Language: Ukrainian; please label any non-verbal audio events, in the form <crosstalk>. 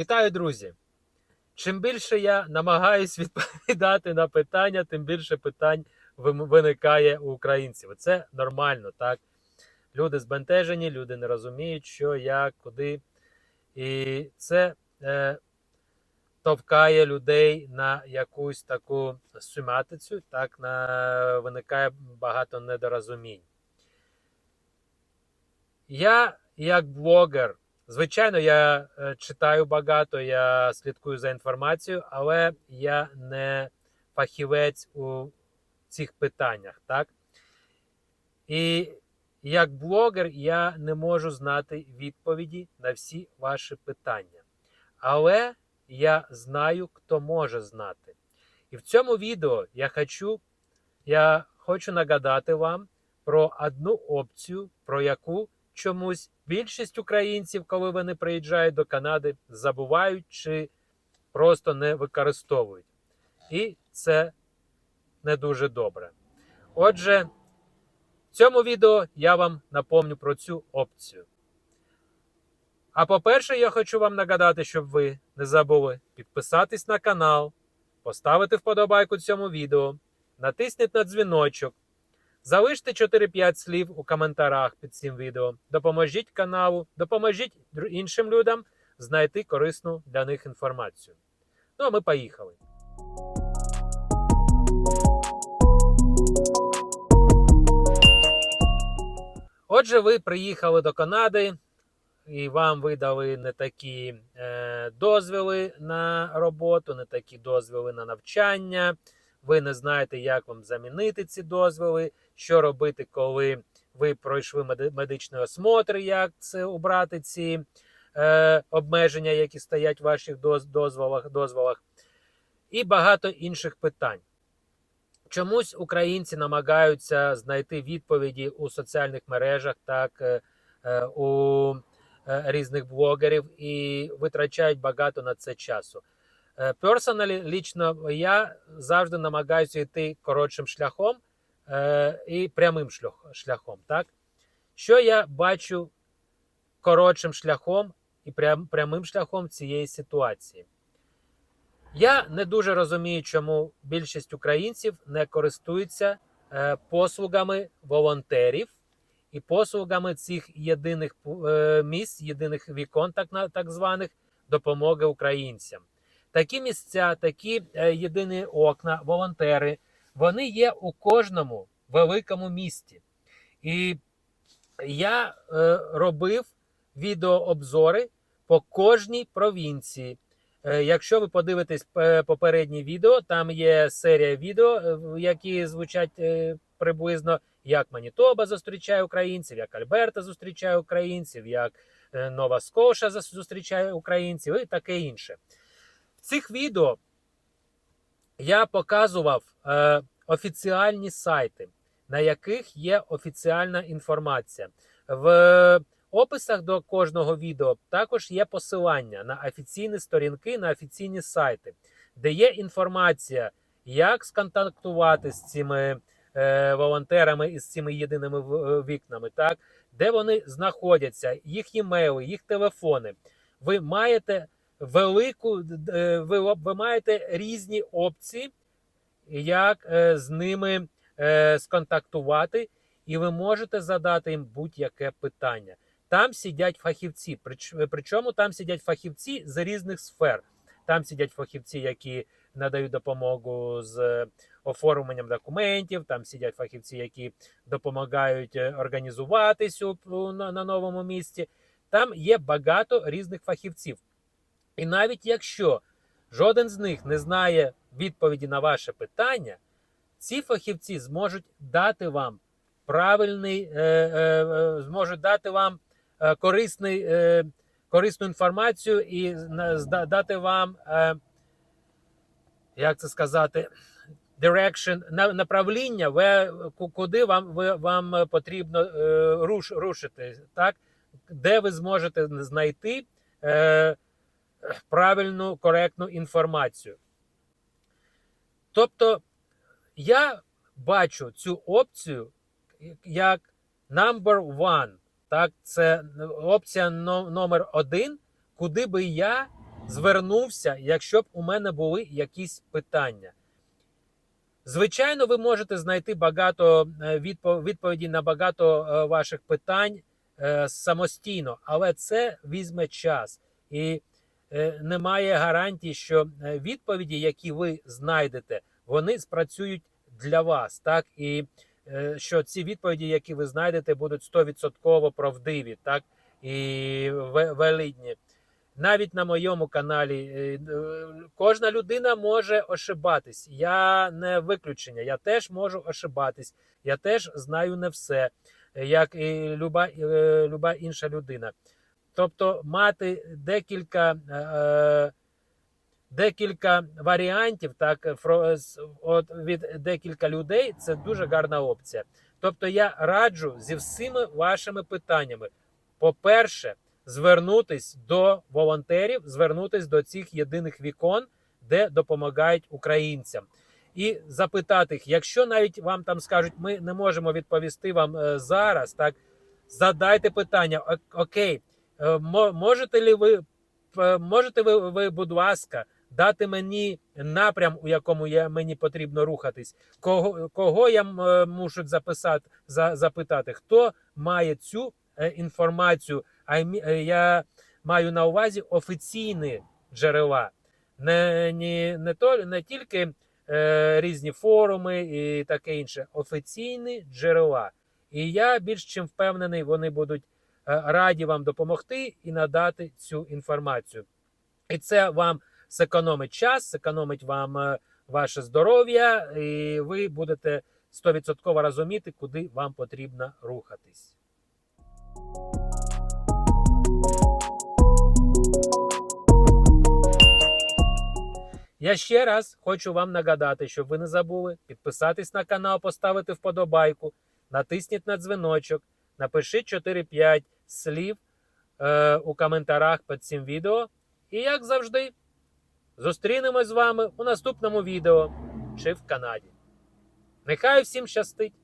Вітаю, друзі! Чим більше я намагаюсь <laughs> відповідати на питання, тим більше питань виникає у українців. Це нормально, так? Люди збентежені, люди не розуміють, що, як, куди. І це е, товкає людей на якусь таку суматицю, так, на, виникає багато недорозумінь. Я, як блогер, звичайно, я е, читаю багато, я слідкую за інформацією, але я не фахівець у цих питаннях. Так? І як блогер я не можу знати відповіді на всі ваші питання. Але я знаю, хто може знати. І в цьому відео я хочу, я хочу нагадати вам про одну опцію, про яку чомусь більшість українців, коли вони приїжджають до Канади, забувають чи просто не використовують. І це не дуже добре. Отже, в цьому відео я вам напомню про цю опцію. А по-перше, я хочу вам нагадати, щоб ви не забули підписатись на канал, поставити вподобайку цьому відео, натисніть на дзвіночок, залиште 4-5 слів у коментарях під цим відео, допоможіть каналу, допоможіть іншим людям знайти корисну для них інформацію. Ну а ми поїхали. Отже, ви приїхали до Канади, і вам видали не такі е, дозвіли на роботу, не такі дозвіли на навчання. Ви не знаєте, як вам замінити ці дозвіли, що робити, коли ви пройшли медичний осмотр, як це убрати ці е, обмеження, які стоять в ваших дозволах, дозволах, і багато інших питань. Чомусь українці намагаються знайти відповіді у соціальних мережах, так е, е, у е, різних блогерів і витрачають багато на це часу. Е, Персоналі, лічно я завжди намагаюся йти коротшим шляхом е, і прямим шляхом. Так? Що я бачу коротшим шляхом і прям, прямим шляхом цієї ситуації? Я не дуже розумію, чому більшість українців не користуються е, послугами волонтерів і послугами цих єдиних е, місць, єдиних вікон, так, так званих допомоги українцям. Такі місця, такі е, єдині окна, волонтери, вони є у кожному великому місті. І я е, робив відеообзори по кожній провінції. Е, Якщо ви подивитесь е, попереднє відео, там є серія відео, які звучать приблизно як Манітоба зустрічає українців, як Альберта зустрічає українців, як Нова Скоша зустрічає українців і таке інше. В цих відео я показував е, офіціальні сайти, на яких є офіціальна інформація. В описах до кожного відео також є посилання на офіційні сторінки, на офіційні сайти, де є інформація, як сконтактувати з цими е, волонтерами і з цими єдиними е, вікнами, так, де вони знаходяться, їх імейли, їх телефони. Ви маєте велику, е, ви, ви маєте різні опції, як е, з ними е, сконтактувати, і ви можете задати їм будь-яке питання. Там сидять фахівці. Причому там сидять фахівці з різних сфер. Там сидять фахівці, які надають допомогу з оформленням документів. Там сидять фахівці, які допомагають організуватись на новому місці. Там є багато різних фахівців. І навіть якщо жоден з них не знає відповіді на ваше питання, ці фахівці зможуть дати вам правильний, е, е, е, зможуть дати вам е, корисний, е, корисну інформацію і дати вам, е, як це сказати, direction, на- направління, ви, куди вам, ви, вам потрібно е, руш, рушити, так? де ви зможете знайти е, правильну, коректну інформацію. Тобто я бачу цю опцію як number one. Так, це опція номер один, куди би я звернувся, якщо б у мене були якісь питання. Звичайно, ви можете знайти багато е, відпо- відповідей на багато е, ваших питань е, самостійно, але це візьме час. І немає гарантії, що е, відповіді, які ви знайдете, вони спрацюють для вас. Так і е, що ці відповіді, які ви знайдете, будуть 100% правдиві, так і валідні. Навіть на моєму каналі е, е, кожна людина може ошибатись. Я не виключення. Я теж можу ошибатись. Я теж знаю не все, як і люба, е, люба інша людина. Тобто мати декілька, е, декілька варіантів, так, от, від декілька людей це дуже гарна опція. Тобто я раджу зі всіма вашими питаннями. По-перше, звернутись до волонтерів, звернутись до цих єдиних вікон, де допомагають українцям. І запитати їх, якщо навіть вам там скажуть, ми не можемо відповісти вам е, зараз, так задайте питання: окей, е, можете ли ви, е, можете ви, ви, будь ласка, дати мені напрям, у якому я, мені потрібно рухатись? Кого, кого я е, мушу записати, за, запитати? Хто має цю е, інформацію? А е, я маю на увазі офіційні джерела, не, не, не, то, не тільки е, різні форуми і таке інше, офіційні джерела. І я більш чим впевнений, вони будуть е, раді вам допомогти і надати цю інформацію. І це вам зекономить час, зекономить вам е, ваше здоров'я, і ви будете 100% розуміти, куди вам потрібно рухатись. Я ще раз хочу вам нагадати, щоб ви не забули підписатись на канал, поставити вподобайку, натисніть на дзвіночок, напишіть 4-5 слів е, у коментарах під цим відео. І як завжди, зустрінемось з вами у наступному відео чи в Канаді. Нехай всім щастить!